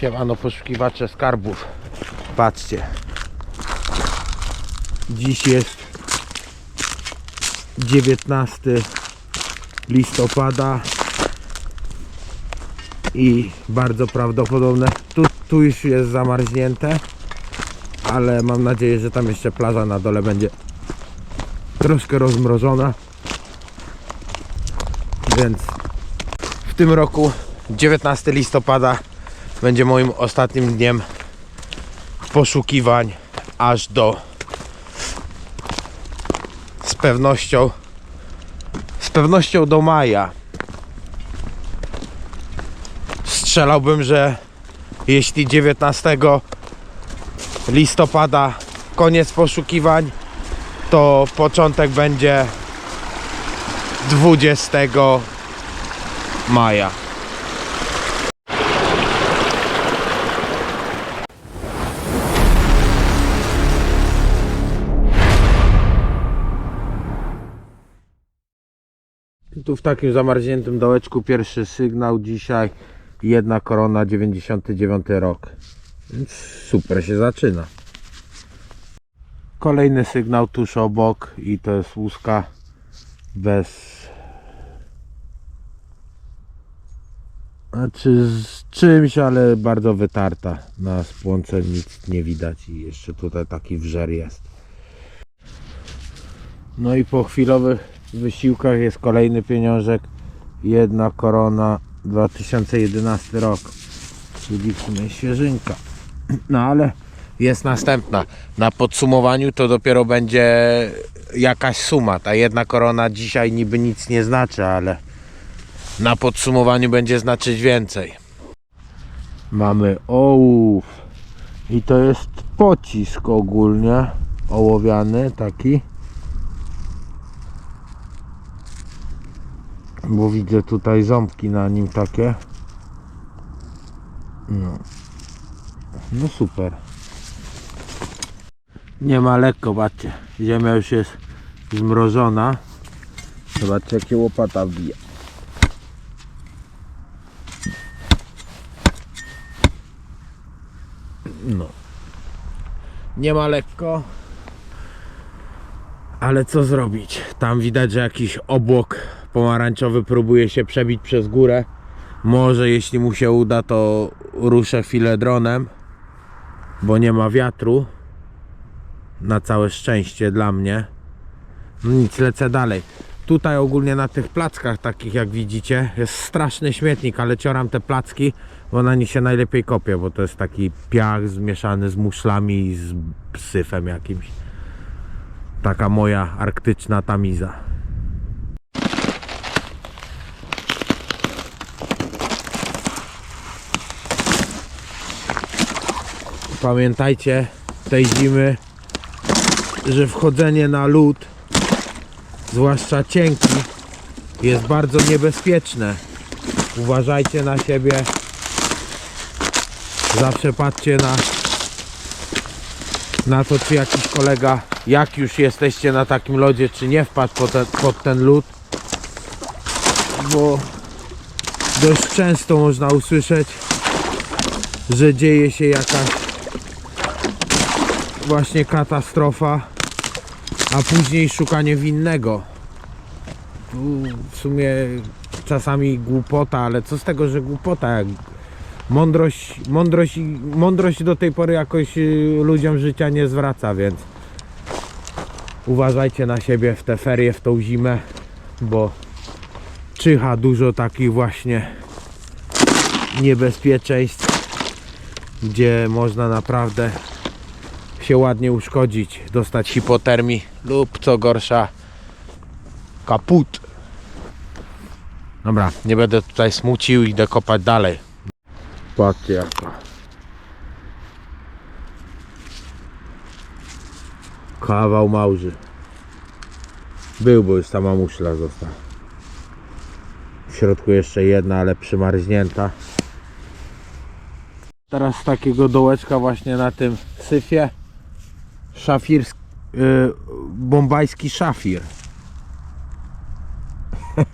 Siemano poszukiwacze skarbów. Patrzcie. Dziś jest 19 listopada i bardzo prawdopodobne tu, tu już jest zamarznięte ale mam nadzieję, że tam jeszcze plaża na dole będzie troszkę rozmrożona więc w tym roku 19 listopada będzie moim ostatnim dniem poszukiwań aż do z pewnością z pewnością do maja. Strzelałbym, że jeśli 19 listopada koniec poszukiwań to początek będzie 20 maja Tu w takim zamarzniętym dołeczku pierwszy sygnał dzisiaj jedna korona 99 rok. Więc super się zaczyna. Kolejny sygnał tuż obok i to jest łuska bez znaczy z czymś, ale bardzo wytarta. Na spłonce nic nie widać i jeszcze tutaj taki wżer jest. No i po chwilowych wysiłkach jest kolejny pieniążek. Jedna korona 2011 rok. Czyli w sumie świeżynka. No ale jest następna. Na podsumowaniu to dopiero będzie jakaś suma. Ta jedna korona dzisiaj niby nic nie znaczy, ale na podsumowaniu będzie znaczyć więcej. Mamy ołów. I to jest pocisk ogólnie. Ołowiany taki. Bo widzę tutaj ząbki na nim takie. No. No super. Nie ma lekko, patrzcie. Ziemia już jest zmrożona. Zobaczcie jakie łopata wbija. No. Nie ma lekko. Ale co zrobić? Tam widać, że jakiś obłok pomarańczowy próbuje się przebić przez górę. Może jeśli mu się uda, to ruszę chwilę dronem, bo nie ma wiatru. Na całe szczęście dla mnie. No nic, lecę dalej. Tutaj ogólnie na tych plackach takich jak widzicie jest straszny śmietnik, ale cioram te placki, bo na nich się najlepiej kopie, bo to jest taki piach zmieszany z muszlami i z syfem jakimś. Taka moja arktyczna tamiza. Pamiętajcie tej zimy, że wchodzenie na lód, zwłaszcza cienki, jest bardzo niebezpieczne. Uważajcie na siebie. Zawsze patrzcie na, na to, czy jakiś kolega, jak już jesteście na takim lodzie, czy nie wpadł pod ten, pod ten lód. Bo dość często można usłyszeć, że dzieje się jakaś właśnie katastrofa, a później szukanie winnego. W sumie czasami głupota, ale co z tego, że głupota, mądrość, mądrość, mądrość do tej pory jakoś y, ludziom życia nie zwraca, więc uważajcie na siebie w te ferie, w tą zimę, bo czyha dużo takich właśnie niebezpieczeństw, gdzie można naprawdę się ładnie uszkodzić, dostać hipotermii lub co gorsza kaput. Dobra, nie będę tutaj smucił, idę kopać dalej. Patrzcie jaka. Kawał małży. Był, bo już sama muszla została. W środku jeszcze jedna, ale przymarznięta. Teraz takiego dołeczka właśnie na tym syfie szafirski, y, bombajski szafir.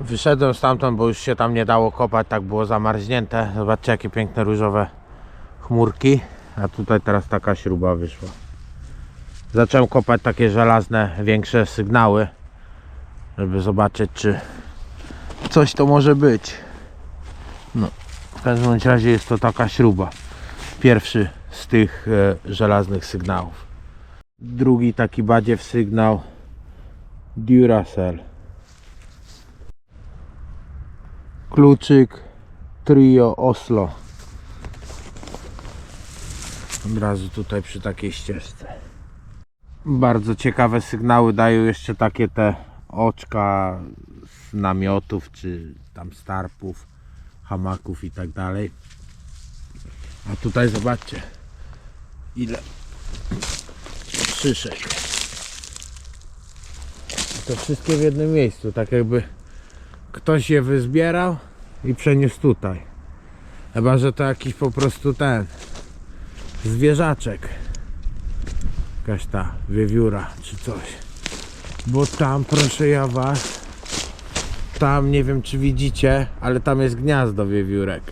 Wyszedłem stamtąd, bo już się tam nie dało kopać, tak było zamarznięte. Zobaczcie jakie piękne różowe chmurki. A tutaj teraz taka śruba wyszła. Zacząłem kopać takie żelazne, większe sygnały, żeby zobaczyć czy coś to może być. No, w każdym razie jest to taka śruba. Pierwszy z tych e, żelaznych sygnałów. Drugi taki badziew sygnał Duracell. Kluczyk Trio Oslo. Od razu tutaj przy takiej ścieżce. Bardzo ciekawe sygnały dają jeszcze takie te oczka z namiotów, czy tam starpów, hamaków i tak dalej. A tutaj zobaczcie ile szyszek. To wszystkie w jednym miejscu, tak jakby ktoś je wyzbierał i przeniósł tutaj. Chyba, że to jakiś po prostu ten zwierzaczek. Jakaś ta wiewióra czy coś. Bo tam, proszę ja was, tam nie wiem czy widzicie, ale tam jest gniazdo wiewiórek.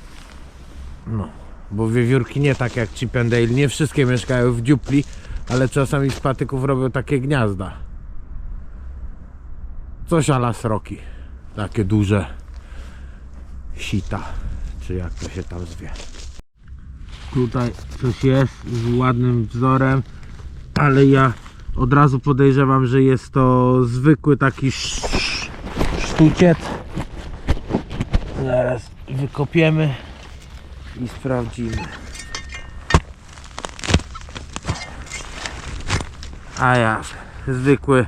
No, bo wiewiórki nie tak jak Chip and Dale, nie wszystkie mieszkają w dziupli, ale czasami z patyków robią takie gniazda. Coś ala sroki. Takie duże sita, czy jak to się tam zwie. Tutaj coś jest z ładnym wzorem, ale ja od razu podejrzewam, że jest to zwykły taki sz- sz- sztuciec. Zaraz wykopiemy i sprawdzimy. A ja, zwykły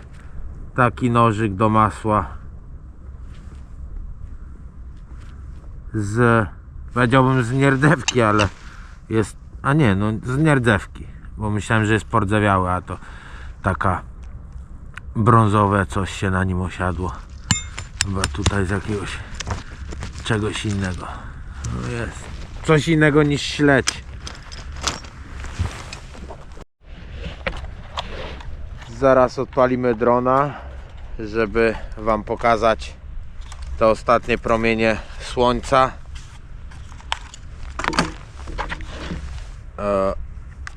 taki nożyk do masła z powiedziałbym z nierdewki, ale jest, a nie, no z nierdzewki, bo myślałem, że jest pordzewiały, a to taka brązowe coś się na nim osiadło. Chyba tutaj z jakiegoś czegoś innego. No jest. Coś innego niż śledź. Zaraz odpalimy drona, żeby Wam pokazać te ostatnie promienie słońca. E,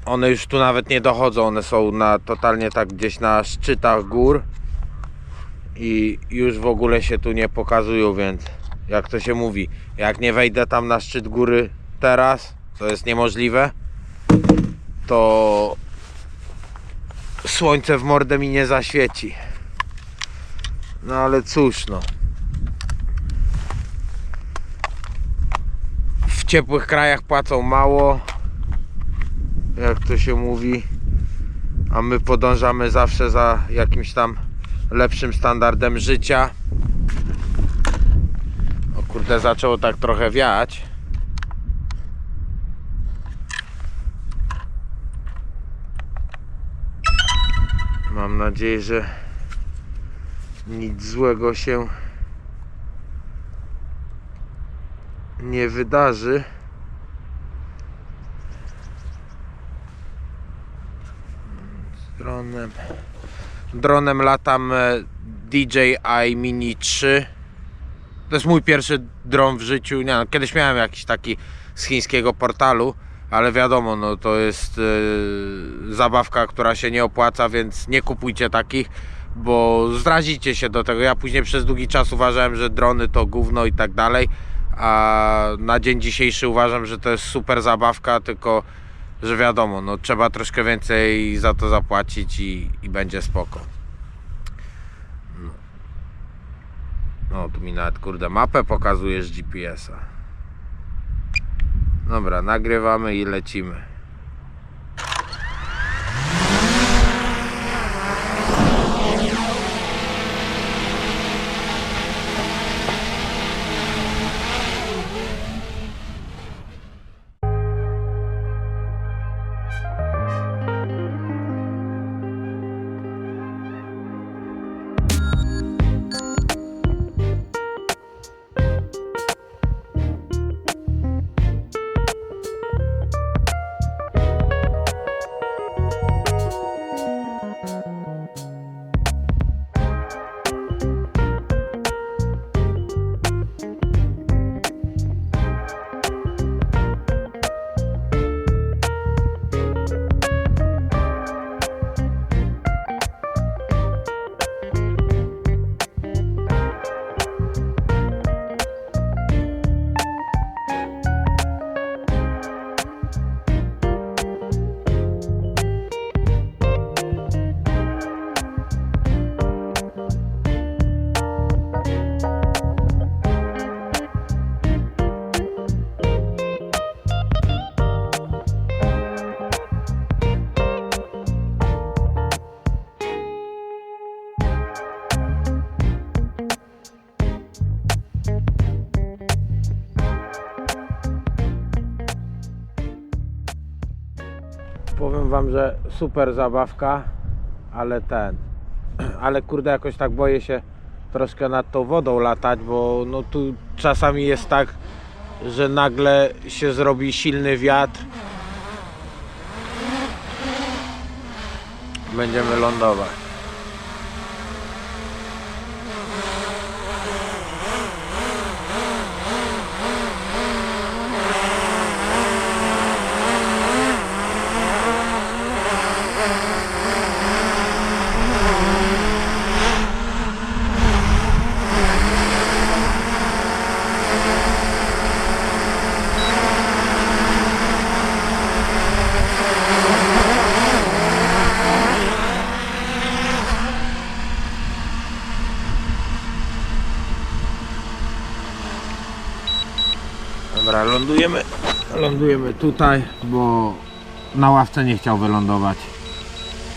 one już tu nawet nie dochodzą, one są na totalnie tak gdzieś na szczytach gór i już w ogóle się tu nie pokazują, więc jak to się mówi, jak nie wejdę tam na szczyt góry teraz, co jest niemożliwe, to słońce w mordę mi nie zaświeci. No ale cóż no. W ciepłych krajach płacą mało, jak to się mówi, a my podążamy zawsze za jakimś tam lepszym standardem życia. Kurde, zaczęło tak trochę wiać. Mam nadzieję, że nic złego się nie wydarzy. Dronem. Dronem latam e, DJI Mini 3. To jest mój pierwszy dron w życiu. Nie, no, kiedyś miałem jakiś taki z chińskiego portalu, ale wiadomo, no to jest e, zabawka, która się nie opłaca, więc nie kupujcie takich, bo zrazicie się do tego. Ja później przez długi czas uważałem, że drony to gówno i tak dalej, a na dzień dzisiejszy uważam, że to jest super zabawka, tylko że wiadomo, no trzeba troszkę więcej za to zapłacić i, i będzie spoko. No, tu mi nawet kurde mapę pokazujesz GPS-a. Dobra, nagrywamy i lecimy. Wam, że super zabawka, ale ten. Ale kurde, jakoś tak boję się troszkę nad tą wodą latać, bo no tu czasami jest tak, że nagle się zrobi silny wiatr. Będziemy lądować. Dobra, lądujemy. Lądujemy tutaj, bo na ławce nie chciał wylądować.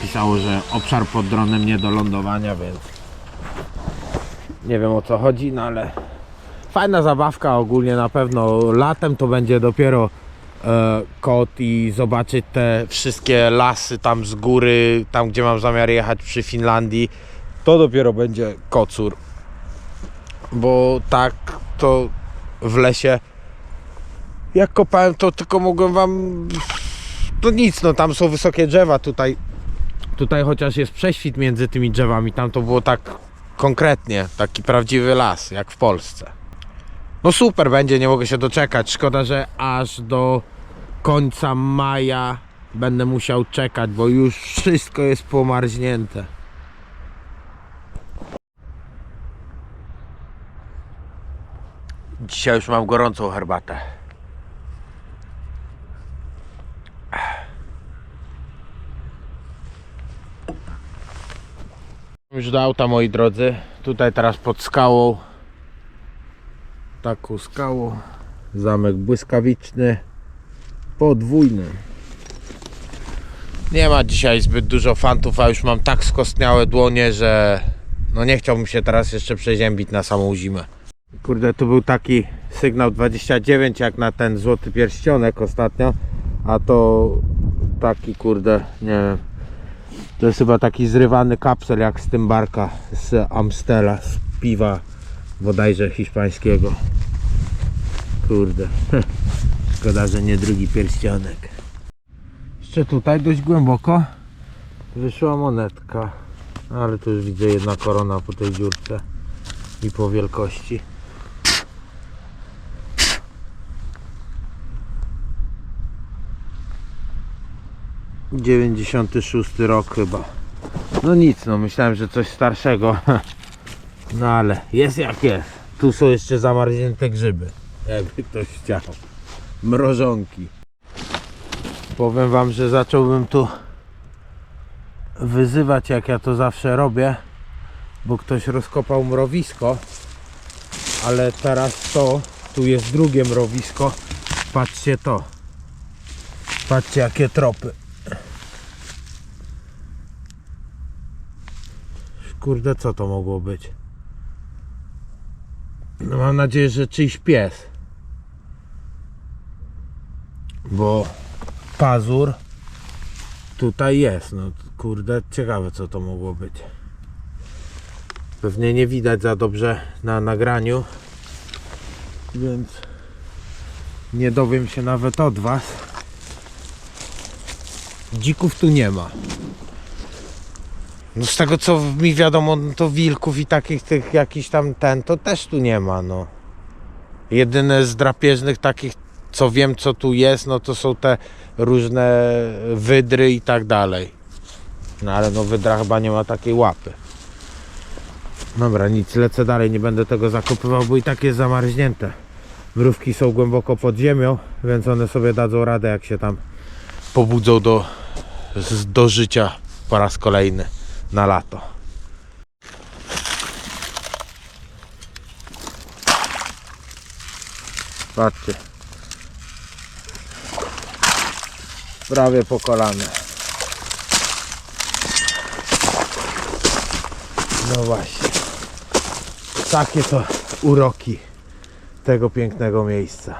Pisało, że obszar pod dronem nie do lądowania, więc nie wiem o co chodzi, no ale fajna zabawka ogólnie na pewno. Latem to będzie dopiero e, kot i zobaczyć te wszystkie lasy tam z góry, tam gdzie mam zamiar jechać przy Finlandii. To dopiero będzie kocur. Bo tak to w lesie jak kopałem to tylko mogłem wam to nic no tam są wysokie drzewa tutaj. Tutaj chociaż jest prześwit między tymi drzewami tam to było tak konkretnie taki prawdziwy las jak w Polsce. No super będzie nie mogę się doczekać. Szkoda że aż do końca maja będę musiał czekać bo już wszystko jest pomarznięte. Dzisiaj już mam gorącą herbatę Już do auta moi drodzy. Tutaj teraz pod skałą. Taką skałą. Zamek błyskawiczny. Podwójny. Nie ma dzisiaj zbyt dużo fantów, a już mam tak skostniałe dłonie, że no nie chciałbym się teraz jeszcze przeziębić na samą zimę. Kurde, tu był taki sygnał 29 jak na ten złoty pierścionek ostatnio, a to taki kurde, nie wiem, to jest chyba taki zrywany kapsel jak z tym barka z Amstela, z piwa bodajże hiszpańskiego. Kurde. Szkoda, że nie drugi pierścionek. Jeszcze tutaj dość głęboko wyszła monetka. Ale tu już widzę jedna korona po tej dziurce i po wielkości. Dziewięćdziesiąty szósty rok chyba. No nic, no myślałem, że coś starszego. No ale jest jak jest. Tu są jeszcze zamarznięte grzyby. Jakby ktoś chciał. Mrożonki. Powiem wam, że zacząłbym tu wyzywać jak ja to zawsze robię, bo ktoś rozkopał mrowisko, ale teraz to, tu jest drugie mrowisko. Patrzcie to. Patrzcie jakie tropy. Kurde, co to mogło być? No mam nadzieję, że czyjś pies. Bo pazur tutaj jest. No kurde, ciekawe co to mogło być. Pewnie nie widać za dobrze na nagraniu. Więc nie dowiem się nawet od was. Dzików tu nie ma. No z tego co mi wiadomo, no to wilków i takich tych jakiś tam ten, to też tu nie ma, no. Jedyne z drapieżnych takich, co wiem co tu jest, no to są te różne wydry i tak dalej. No ale no wydra chyba nie ma takiej łapy. Dobra, nic, lecę dalej, nie będę tego zakopywał, bo i tak jest zamarznięte. Mrówki są głęboko pod ziemią, więc one sobie dadzą radę, jak się tam pobudzą do, do życia po raz kolejny na lato. Patrzcie. Prawie po kolana. No właśnie. Takie to uroki tego pięknego miejsca.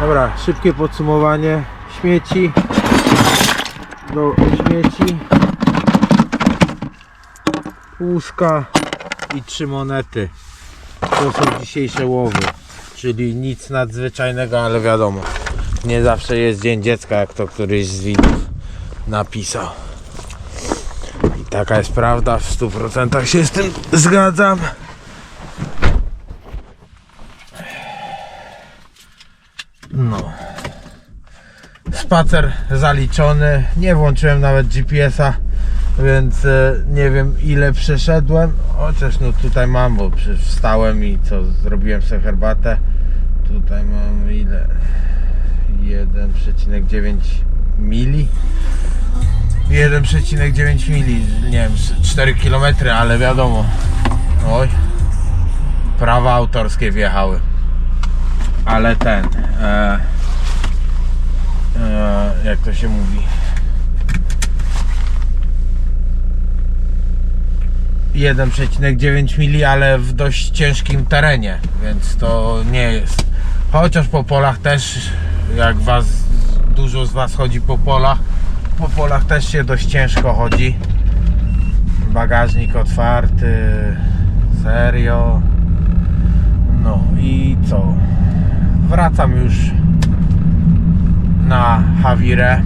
Dobra, szybkie podsumowanie. Śmieci do śmieci. Łóżka i trzy monety. To są dzisiejsze łowy. Czyli nic nadzwyczajnego, ale wiadomo. Nie zawsze jest dzień dziecka, jak to któryś z widzów napisał. I taka jest prawda, w 100% się z tym zgadzam. Spacer zaliczony. Nie włączyłem nawet GPS-a, więc e, nie wiem ile przeszedłem. Chociaż no tutaj mam, bo wstałem i co, zrobiłem sobie herbatę. Tutaj mam ile? 1,9 mili. 1,9 mili, nie wiem, 4 km, ale wiadomo. Oj, prawa autorskie wjechały. Ale ten, e, e, jak to się mówi? 1,9 mili, ale w dość ciężkim terenie, więc to nie jest. Chociaż po polach też, jak was dużo z was chodzi po polach, po polach też się dość ciężko chodzi. Bagażnik otwarty, serio. No i co? Wracam już na Hawirę.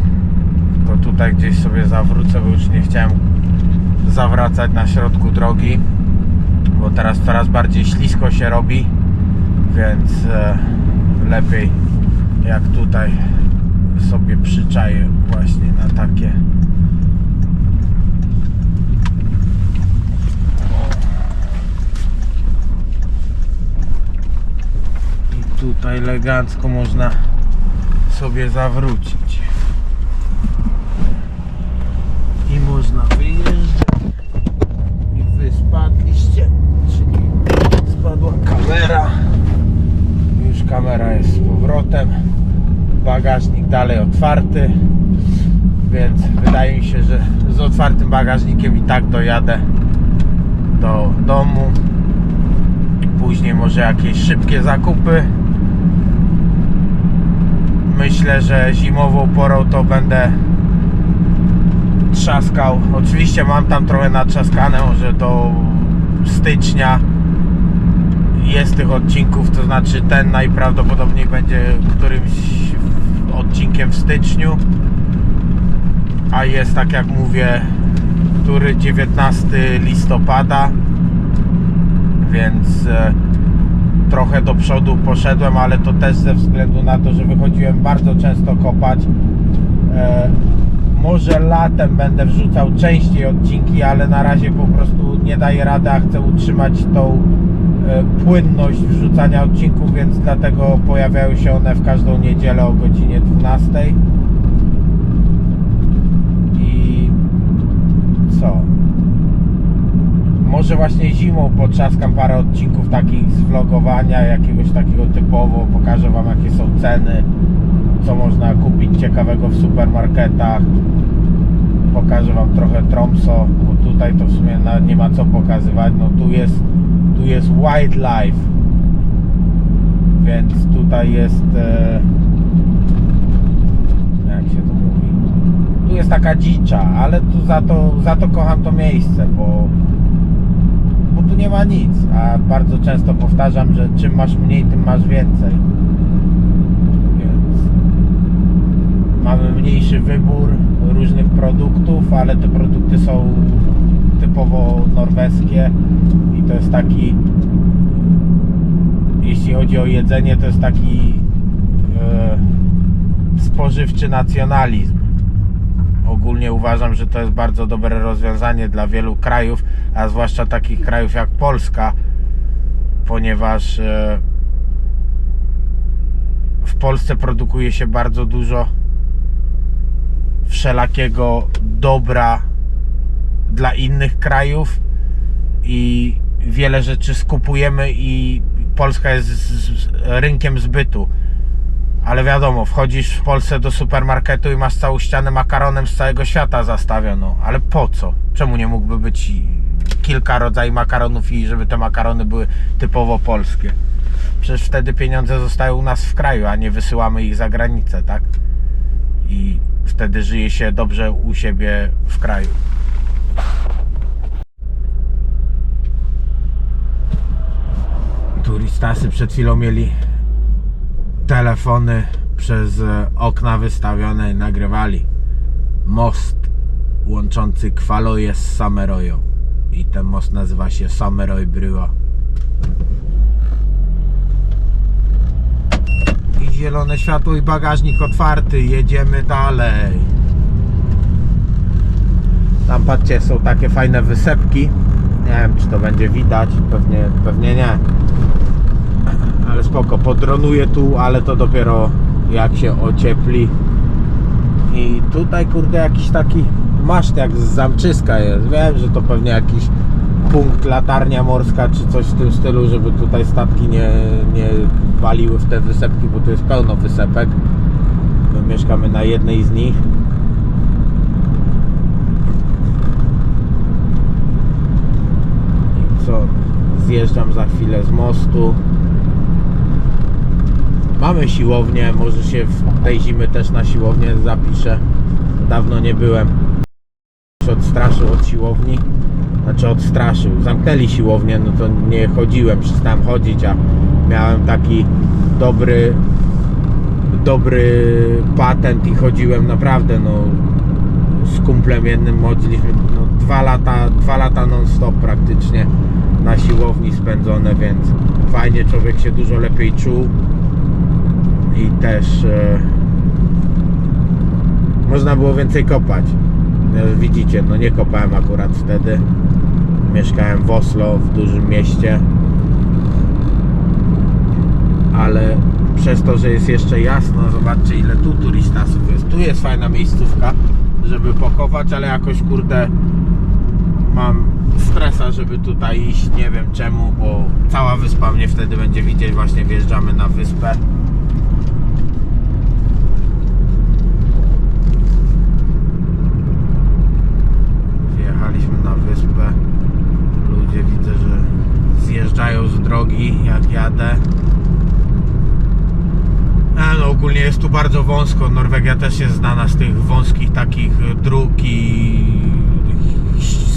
To tutaj gdzieś sobie zawrócę, bo już nie chciałem zawracać na środku drogi, bo teraz coraz bardziej ślisko się robi, więc e, lepiej jak tutaj sobie przyczaję właśnie na takie i tutaj elegancko można sobie zawrócić. I można wyjeżdżać. I wy spadliście czyli spadła kamera. Już kamera jest z powrotem. Bagażnik dalej otwarty. Więc wydaje mi się, że z otwartym bagażnikiem i tak dojadę do domu. Później może jakieś szybkie zakupy myślę, że zimową porą to będę trzaskał. Oczywiście mam tam trochę natrzaskane, może do stycznia jest tych odcinków, to znaczy ten najprawdopodobniej będzie którymś odcinkiem w styczniu, a jest tak jak mówię, który? 19 listopada, więc e, trochę do przodu poszedłem, ale to też ze względu na to, że wychodziłem bardzo często kopać. E, może latem będę wrzucał częściej odcinki, ale na razie po prostu nie daję rady, a chcę utrzymać tą e, płynność wrzucania odcinków, więc dlatego pojawiają się one w każdą niedzielę o godzinie 12. I co? Może właśnie zimą potrzaskam parę odcinków takich z vlogowania, jakiegoś takiego typowo, pokażę Wam jakie są ceny, co można kupić ciekawego w supermarketach. Pokażę Wam trochę Tromso, bo tutaj to w sumie nie ma co pokazywać. No tu jest, tu jest wildlife, więc tutaj jest, e, jak się to mówi, tu jest taka dzicza, ale tu za to, za to kocham to miejsce, bo bo tu nie ma nic, a bardzo często powtarzam, że czym masz mniej, tym masz więcej. Więc mamy mniejszy wybór różnych produktów, ale te produkty są typowo norweskie i to jest taki jeśli chodzi o jedzenie, to jest taki e, spożywczy nacjonalizm ogólnie uważam, że to jest bardzo dobre rozwiązanie dla wielu krajów, a zwłaszcza takich krajów jak Polska, ponieważ e, w Polsce produkuje się bardzo dużo wszelakiego dobra dla innych krajów i wiele rzeczy skupujemy i Polska jest rynkiem zbytu. Ale wiadomo, wchodzisz w Polsce do supermarketu i masz całą ścianę makaronem z całego świata zastawioną. Ale po co? Czemu nie mógłby być kilka rodzajów makaronów i żeby te makarony były typowo polskie? przecież wtedy pieniądze zostają u nas w kraju, a nie wysyłamy ich za granicę, tak? I wtedy żyje się dobrze u siebie w kraju. Turistasy przed chwilą mieli telefony przez e, okna wystawione nagrywali. Most łączący Kwaloje z Sameroją. I ten most nazywa się Sameroj Bryła. I zielone światło i bagażnik otwarty. Jedziemy dalej. Tam patrzcie są takie fajne wysepki. Nie wiem czy to będzie widać. Pewnie, pewnie nie ale spoko, podronuję tu, ale to dopiero jak się ociepli. I tutaj kurde jakiś taki maszt jak z Zamczyska jest. Wiem, że to pewnie jakiś punkt latarnia morska czy coś w tym stylu, żeby tutaj statki nie, nie waliły w te wysepki, bo tu jest pełno wysepek. My mieszkamy na jednej z nich. I co? Zjeżdżam za chwilę z mostu. Mamy siłownię, może się w tej zimy też na siłownię zapiszę. Dawno nie byłem. Odstraszył od siłowni. Znaczy odstraszył. Zamknęli siłownię, no to nie chodziłem, przestałem chodzić, a miałem taki dobry dobry patent i chodziłem naprawdę no z kumplem jednym chodziliśmy no, dwa lata, dwa lata non stop praktycznie na siłowni spędzone, więc fajnie człowiek się dużo lepiej czuł i też e, można było więcej kopać. E, Widzicie, no nie kopałem akurat wtedy. Mieszkałem w Oslo, w dużym mieście. Ale przez to, że jest jeszcze jasno, zobaczcie ile tu turistasów jest. Tu jest fajna miejscówka, żeby pokopać, ale jakoś kurde mam stresa, żeby tutaj iść. Nie wiem czemu, bo cała wyspa mnie wtedy będzie widzieć. Właśnie wjeżdżamy na wyspę. Wjechaliśmy na wyspę. Ludzie widzę, że zjeżdżają z drogi jak jadę. A no ogólnie jest tu bardzo wąsko. Norwegia też jest znana z tych wąskich takich dróg i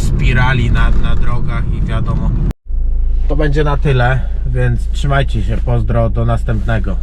spirali na, na drogach i wiadomo. To będzie na tyle, więc trzymajcie się. Pozdro, do następnego.